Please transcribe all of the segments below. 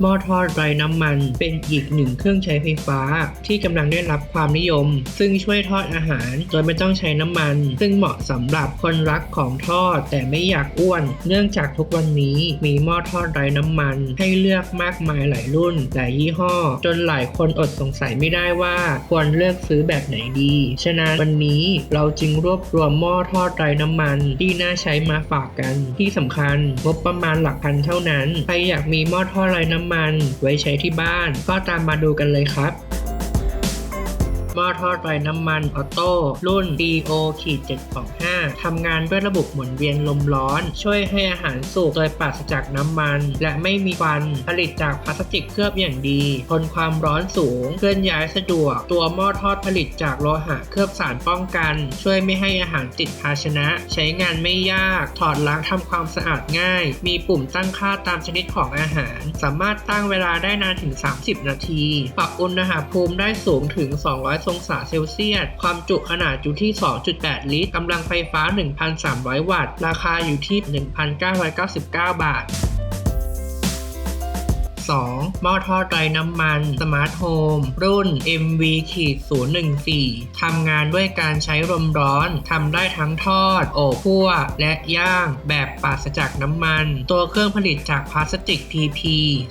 หม้อทอดไร้น้ำมัน เป็นอีกหนึ่งเครื่องใช้ไฟฟ้า ที่กำลังได้รับความนิยม ซึ่งช่วยทอดอาหารโดยไม่ต้องใช้น้ำมัน ซึ่งเหมาะสำหรับคนรักของทอดแต่ไม่อยากอ้วน เนื่องจากทุกวันนี้มีหม้อทอดไร้น้ำมัน ให้เลือกมากมายหลายรุ่นหลายยี่ห้อ จนหลายคนอดสงสัยไม่ได้ว่าควรเลือกซื้อแบบไหนดี ฉะนั้นวันนี้เราจึงรวบรวมหม้อทอดไร้น้ำมัน ที่น่าใช้มาฝากกัน ที่สำคัญงบประมาณหลักพันเท่านั้น ใครอยากมีหม้อทอดไร้น้ำมันไว้ใช้ที่บ้าน ก็ตามมาดูกันเลยครับ หม้อทอดไร้น้ำมันออโต้รุ่น DO 725ทำงานด้วยระบบหมุนเวียนลมร้อน ช่วยให้อาหารสุกโดยปราศจากน้ำมัน และไม่มีควันผลิตจากพลาสติกเคลือบอย่างดี ทนความร้อนสูง เคลื่อนย้ายสะดวก ตัวหม้อทอดผลิตจากโลหะเคลือบสารป้องกัน ช่วยไม่ให้อาหารติดภาชนะ ใช้งานไม่ยาก ถอดล้างทำความสะอาดง่าย มีปุ่มตั้งค่าตามชนิดของอาหาร สามารถตั้งเวลาได้นานถึง 30 นาที ปรับอุณหภูมิได้สูงถึง200องศาเซลเซียส ความจุขนาดอยู่ที่ 2.8 ลิตร กำลังไฟฟ้า 1,300 วัตต์ ราคาอยู่ที่ 1,999 บาท 2. หม้อทอดไร้น้ำมัน สมาร์ทโฮม รุ่น MV 014 ทำงานด้วยการใช้ลมร้อน ทำได้ทั้งทอดโอบคั่ว และย่าง แบบปราศจากน้ำมัน ตัวเครื่องผลิตจากพลาสติก PP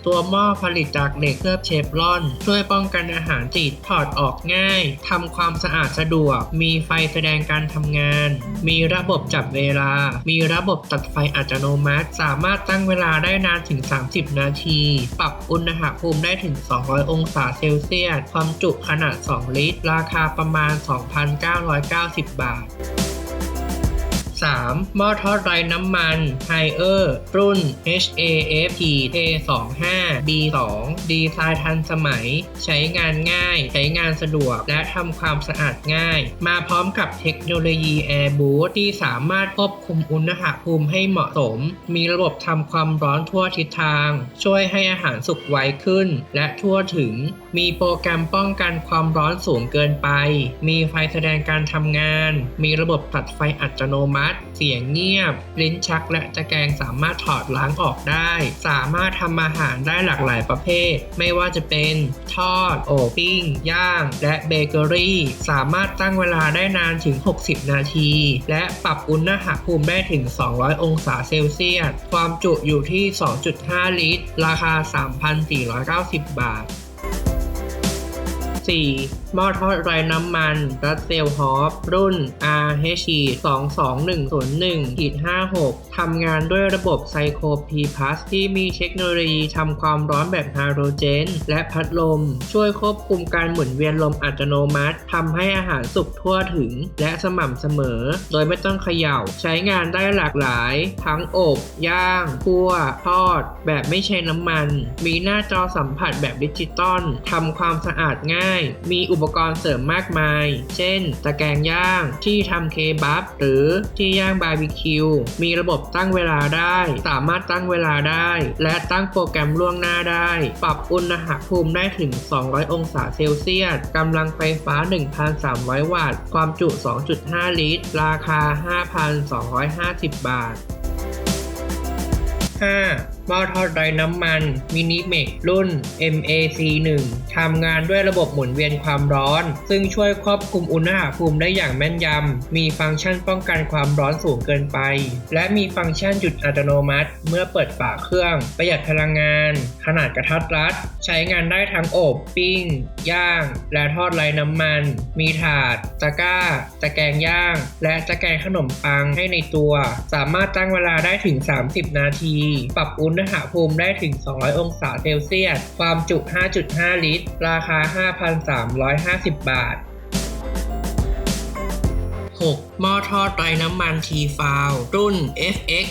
ตัวหม้อผลิตจากเหล็กเคลือบเชฟรอน ช่วยป้องกันอาหารติดถอดออกง่าย ทำความสะอาดสะดวก มีไฟแสดงการทำงาน มีระบบจับเวลา มีระบบตัดไฟอัตโนมัติ สามารถตั้งเวลาได้นานถึง 30 นาทีปรับอุณหภูมิได้ถึง 200 องศาเซลเซียส ความจุขนาด 2 ลิตร ราคาประมาณ 2,990 บาท 3. หม้อทอดไร้น้ำมัน h i e r รุ่น HAFP T25 B2 ดีไซน์ทันสมัย ใช้งานง่าย ใช้งานสะดวก และทำความสะอาดง่าย มาพร้อมกับเทคโนโลยี Air Boost ที่สามารถควบคุมอุณหภูมิให้เหมาะสม มีระบบทำความร้อนทั่วทิศทาง ช่วยให้อาหารสุกไวขึ้น และทั่วถึง มีโปรแกรมป้องกันความร้อนสูงเกินไป มีไฟแสดงการทำงาน มีระบบตัดไฟอัตโนมัติเสียงเงียบ ลิ้นชักและตะแกรงสามารถถอดล้างออกได้ สามารถทำอาหารได้หลากหลายประเภท ไม่ว่าจะเป็น ทอด โอบปิ้ง ย่าง และเบเกอรี่ สามารถตั้งเวลาได้นานถึง 60 นาที และปรับอุณหภูมิได้ถึง 200 องศาเซลเซียส ความจุอยู่ที่ 2.5 ลิตร ราคา 3,490 บาท 4. หม้อทอดไร้น้ำมันรัสเซลฮอฟรุ่น RH 22101 56ทำงานด้วยระบบไซโคพีพัสที่มีเทคโนโลยีทำความร้อนแบบไฮโดรเจน และพัดลม ช่วยควบคุมการหมุนเวียนลมอัตโนมัติทำให้อาหารสุกทั่วถึง และสม่ำเสมอ โดยไม่ต้องเขย่า ใช้งานได้หลากหลาย ทั้งอบ ย่างคั่ว ทอด แบบไม่ใช้น้ำมัน มีหน้าจอสัมผัสแบบดิจิตอลทำความสะอาดง่าย มีอุปกรณ์เสริมมากมาย เช่น ตะแกรงย่าง ที่ทำเคบับ หรือที่ย่างบาร์บีคิว มีระบบตั้งเวลาได้ สามารถตั้งเวลาได้ และตั้งโปรแกรมล่วงหน้าได้ ปรับอุณหภูมิได้ถึง 200 องศาเซลเซียส กำลังไฟฟ้า 1,300 วัตต์ ความจุ 2.5 ลิตร ราคา 5,250 บาท 5. หม้อทอดไร้น้ำมันมินิเมกรุ่น MAC 1 ทำงานด้วยระบบหมุนเวียนความร้อน ซึ่งช่วยควบคุมอุณหภูมิได้อย่างแม่นยำ มีฟังก์ชันป้องกันความร้อนสูงเกินไป และมีฟังก์ชันหยุดอัตโนมัติ เมื่อเปิดฝาเครื่อง ประหยัดพลังงาน ขนาดกระทัดรัด ใช้งานได้ทั้งอบ ปิ้ง ย่าง และทอดไร้น้ำมัน มีถาด ตะกร้า ตะแกรงย่าง และตะแกรงขนมปังให้ในตัว สามารถตั้งเวลาได้ถึง 30 นาที ปรับอุณหภูมิได้ถึง 200 องศาเซลเซียส ความจุ 5.5 ลิตร ราคา 5,350 บาท 6. หม้อทอดไร้น้ำมันทีฟาวรุ่น FX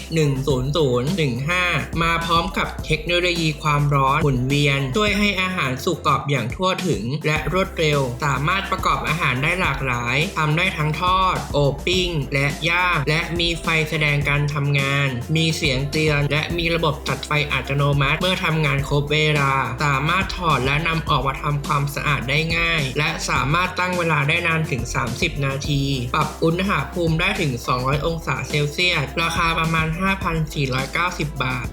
10015มาพร้อมกับเทคโนโลยีความร้อนหมุนเวียน ช่วยให้อาหารสุกกรอบอย่างทั่วถึง และรวดเร็ว สามารถประกอบอาหารได้หลากหลายทำได้ทั้งทอด โอบปิ้ง และย่าง และมีไฟแสดงการทำงาน มีเสียงเตือน และมีระบบตัดไฟอัตโนมัติ เมื่อทำงานครบเวลา สามารถถอดและนำออกมาทำความสะอาดได้ง่าย และสามารถตั้งเวลาได้นานถึง 30 นาที ปรับอุณหภูมิได้ถึง 200 องศาเซลเซียส ราคาประมาณ 5,490 บาท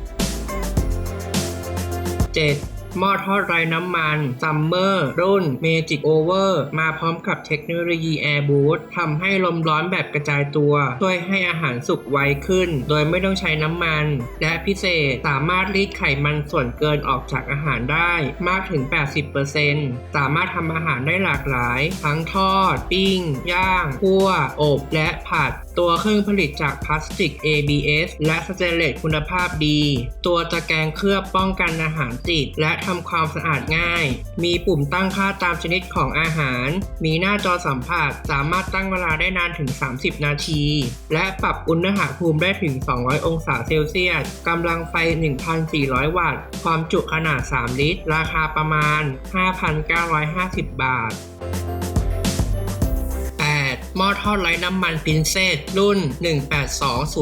7. หม้อทอดไร้น้ำมัน Summer รุ่น Magic Over มาพร้อมกับเทคโนโลยี Air Boost ทำให้ลมร้อนแบบกระจายตัว ช่วยให้อาหารสุกไวขึ้น โดยไม่ต้องใช้น้ำมัน และพิเศษสามารถรีดไขมันส่วนเกินออกจากอาหารได้มากถึง 80%สามารถทำอาหารได้หลากหลาย ทั้งทอด ปิ้ง ย่าง คั่ว อบ และผัดตัวเครื่องผลิตจากพลาสติก ABS และสเตนเลสคุณภาพดี ตัวตะแกรงเคลือบป้องกันอาหารติด และทำความสะอาดง่าย มีปุ่มตั้งค่าตามชนิดของอาหาร มีหน้าจอสัมผัส สามารถตั้งเวลาได้นานถึง 30 นาที และปรับอุณหภูมิได้ถึง 200 องศาเซลเซียส กำลังไฟ 1,400 วัตต์ ความจุขนาด 3 ลิตร ราคาประมาณ 5,950 บาท หม้อทอดไร้น้ำมันพินเซตรุ่น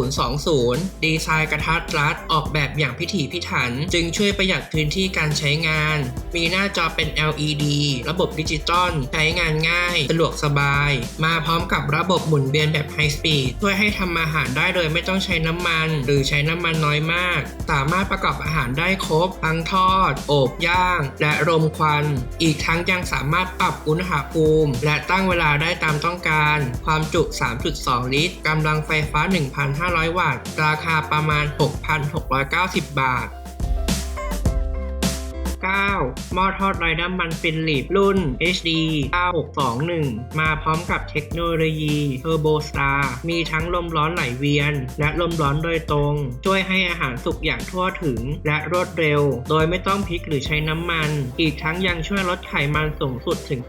182020 ดีไซน์กระทัดรัดออกแบบอย่างพิถีพิถัน จึงช่วยประหยัดพื้นที่การใช้งาน มีหน้าจอเป็น LED ระบบดิจิตอลใช้งานง่าย สะดวกสบาย มาพร้อมกับระบบหมุนเวียนแบบไฮสปีดช่วยให้ทำอาหารได้โดยไม่ต้องใช้น้ำมัน หรือใช้น้ำมันน้อยมาก สามารถประกอบอาหารได้ครบทั้งทอด โอบย่าง และรมควัน อีกทั้งยังสามารถปรับอุณหภูมิ และตั้งเวลาได้ตามต้องการความจุ 3.2 ลิตร กำลังไฟฟ้า 1,500 วัตต์ ราคาประมาณ 6,690 บาท หม้อทอดไร้น้ำมันฟิลิปรุ่น HD 9621 มาพร้อมกับเทคโนโลยี Turbo Star มีทั้งลมร้อนไหลเวียน และลมร้อนโดยตรง ช่วยให้อาหารสุกอย่างทั่วถึง และรวดเร็ว โดยไม่ต้องพลิกหรือใช้น้ำมัน อีกทั้งยังช่วยลดไขมันสูงสุดถึง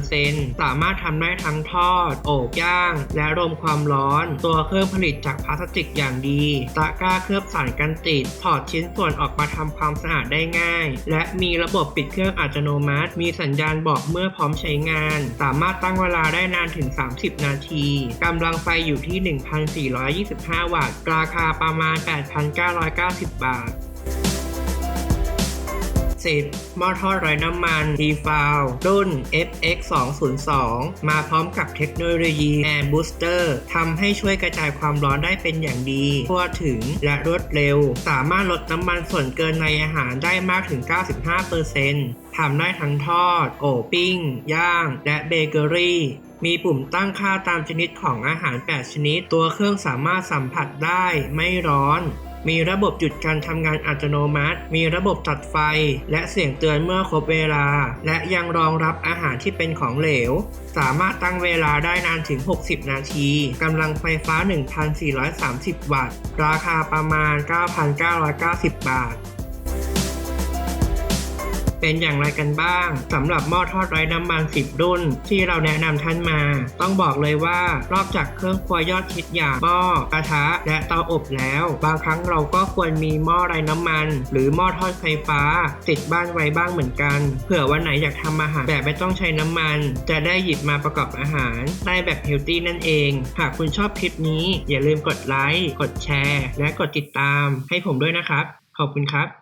80%สามารถทำได้ทั้งทอด โอบย่าง และรมความร้อน ตัวเครื่องผลิตจากพลาสติกอย่างดีตะกร้าเคลือบสารกันติดถอดชิ้นส่วนออกมาทำความสะอาดได้ง่าย และมีระบบปิดเครื่องอัตโนมัติ มีสัญญาณบอกเมื่อพร้อมใช้งาน สามารถตั้งเวลาได้นานถึง 30 นาที กำลังไฟอยู่ที่ 1,425 วัตต์ ราคาประมาณ 8,990 บาท 10. หม้อทอดไร้น้ำมัน t f a l รุ่น FX 202มาพร้อมกับเทคโนโลยี Air Booster ทำให้ช่วยกระจายความร้อนได้เป็นอย่างดี ทั่วถึงและรวดเร็ว สามารถลดน้ำมันส่วนเกินในอาหารได้มากถึง 95%ทำได้ทั้งทอด โอบปิ้ง ย่าง และเบเกอรี่มีปุ่มตั้งค่าตามชนิดของอาหาร 8 ชนิด ตัวเครื่องสามารถสัมผัสได้ไม่ร้อน มีระบบหยุดการทำงานอัตโนมัติ มีระบบตัดไฟ และเสียงเตือนเมื่อครบเวลา และยังรองรับอาหารที่เป็นของเหลว สามารถตั้งเวลาได้นานถึง 60 นาที กำลังไฟฟ้า 1,430 วัตต์ ราคาประมาณ 9,990 บาท เป็นอย่างไรกันบ้างสำหรับหม้อทอดไร้น้ำมัน 10 รุ่น ที่เราแนะนำท่านมา ต้องบอกเลยว่านอกจากเครื่องครัวยอดฮิตอย่างหม้อกระทะและเตาอบแล้ว บางครั้งเราก็ควรมีหม้อไร้น้ำมัน หรือหม้อทอดไฟฟ้า ติดบ้านไว้บ้างเหมือนกันเผื่อวันไหนอยากทำอาหารแบบไม่ต้องใช้น้ำมัน จะได้หยิบมาประกอบอาหาร ได้แบบเฮลตี้นั่นเอง หากคุณชอบคลิปนี้อย่าลืมกดไลค์กดแชร์ และกดติดตามให้ผมด้วยนะครับ ขอบคุณครับ